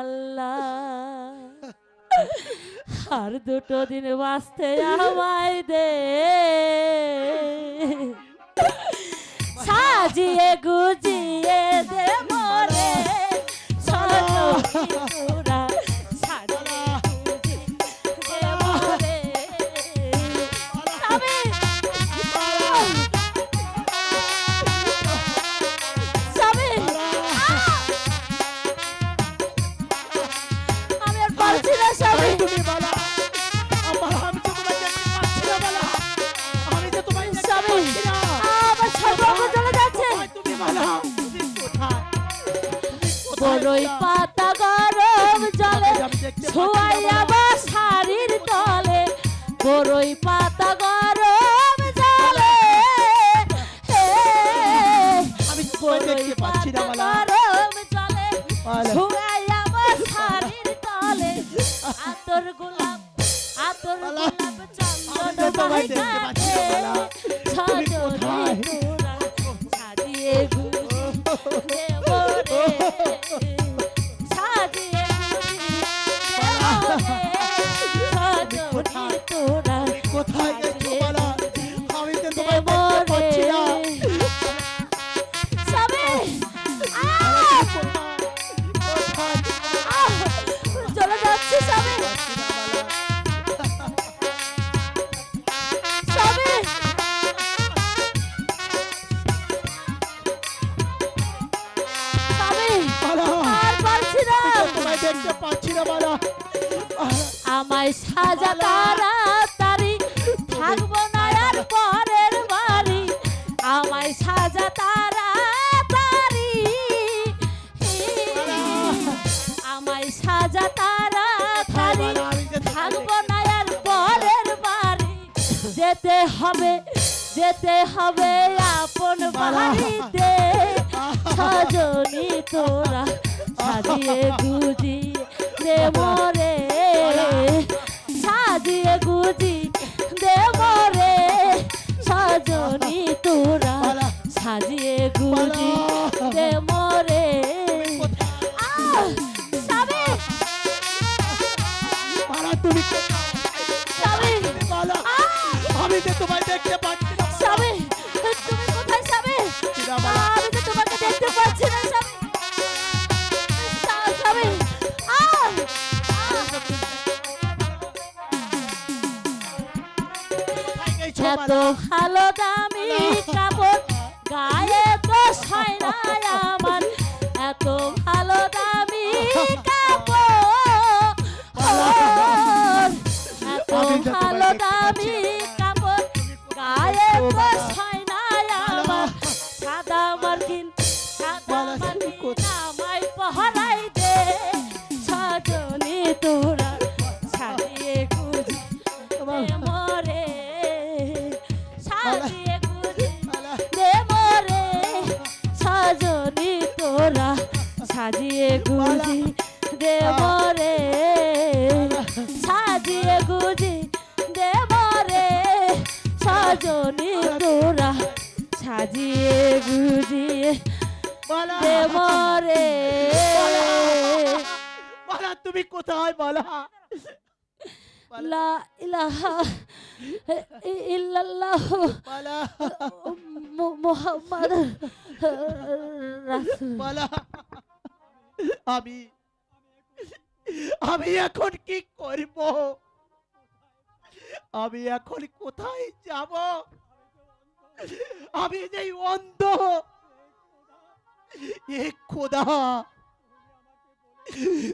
আল্লাহ। আর দুটো দিন বাঁচতে আমায় দে। সাজিয়ে গুজিয়ে তোমায় দেখতে পাচ্ছি আমায় সাজা তাড়াতাড়ি থাকব না আর পরের বাড়ি। আমায় সাজা তাড়াতাড়ি আমায় সাজা তাড়াতাড়ি থাকব না আর পরের বাড়ি। যেতে হবে যেতে হবে আপন বাড়িতে। সজনী তোরা সাজিয়ে গুজিয়ে দে তুমি বলা। আহ! আমি যে তোমায় দেখতে পাচ্ছি না। তুমি কোথায় আমি তো তোমাকে দেখতে না এত ভালো দামি কাপড় গায়ে তো না সাজিয়ে গুজি দে। মরে। সাজিয়ে গুজি বলা, দে মরে। সাজিয়ে গুজি দে মরে। সাজিয়ে গুজি দে মরে। সজনী তোরা সাজিয়ে গুজিয়ে বলা, মরে? বলা, তুমি কোথায় বলা? লা ইলাহা ইল্লাল্লাহ। বলা। মুহাম্মদ রাসূল। বলা। আমি আমি এখন কি করব? আমি এখন কোথায় যাব? আমি যে অন্ধ। এ খোদা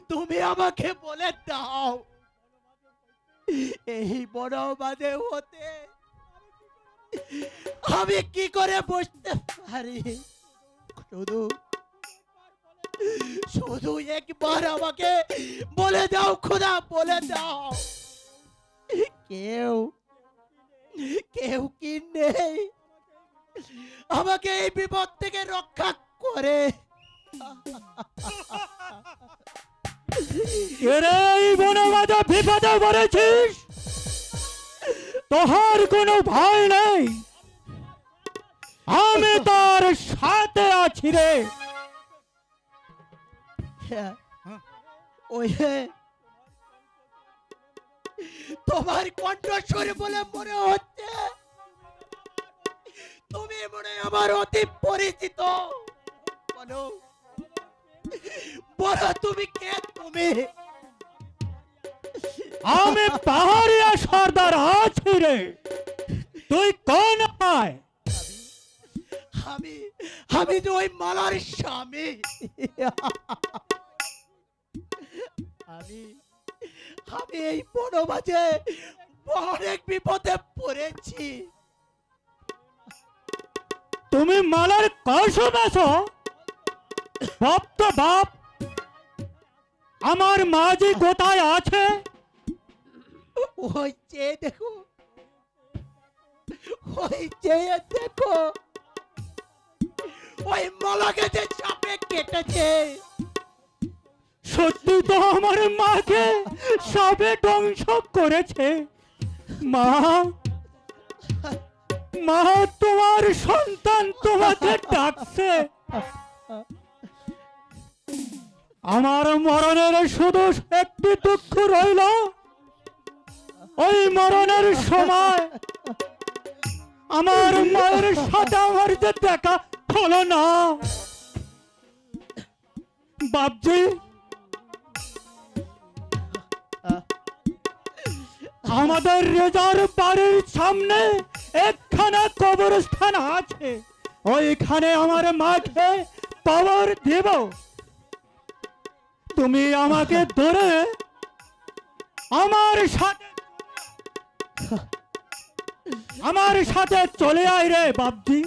তুমি আমাকে বলে দাও এই বড় বাজে হতে আমি কি করে বসতে পারি শুধু শুধু একবার আমাকে বলে দাও খোদা বলে দাও কেউ কেউ কি নেই আমাকে এই বিপদ থেকে রক্ষা করে এরে, এই বনে মাঝে বিপদে পড়েছিস? তোহার কোনো ভয় নেই। আমি তার সাথে আছি রে। হ্যাঁ। ওই। তোমার কণ্ঠস্বর বলে মনে হচ্ছে। তুমি মনে আমার অতি পরিচিত। বলো। বলো তুমি কে তুমি? আমি পাহাড়িয়া সর্দার আছি রে। তুই কোন আয়? আমি আমি যে ওই মালার স্বামী। আমি আমি এই বনবাজে অনেক বিপদে পড়েছি। তুমি মালার কসম আছো? বাপ তো বাপ। আমার মাঝি কোথায় আছে? ওই যে দেখো। ওই যে দেখো। ওই মালাকে যে চাপে কেটেছে। সত্যি তো আমার মাকে সবে ধ্বংস করেছে। মা মা তোমার সন্তান তোমাকে ডাকছে। আমার মরণের শুধু একটি দুঃখ রইল। ওই মরণের সময় আমার মায়ের সাথে আমার যে দেখা হলো না। বাপজি, আমাদের রেজার বাড়ির সামনে একখানা কবরস্থান আছে। ওইখানে আমার মাকে পাওয়ার দেব। তুমি আমাকে ধরে আমার সাথে আমার সাথে চলে আয় রে বাপজি।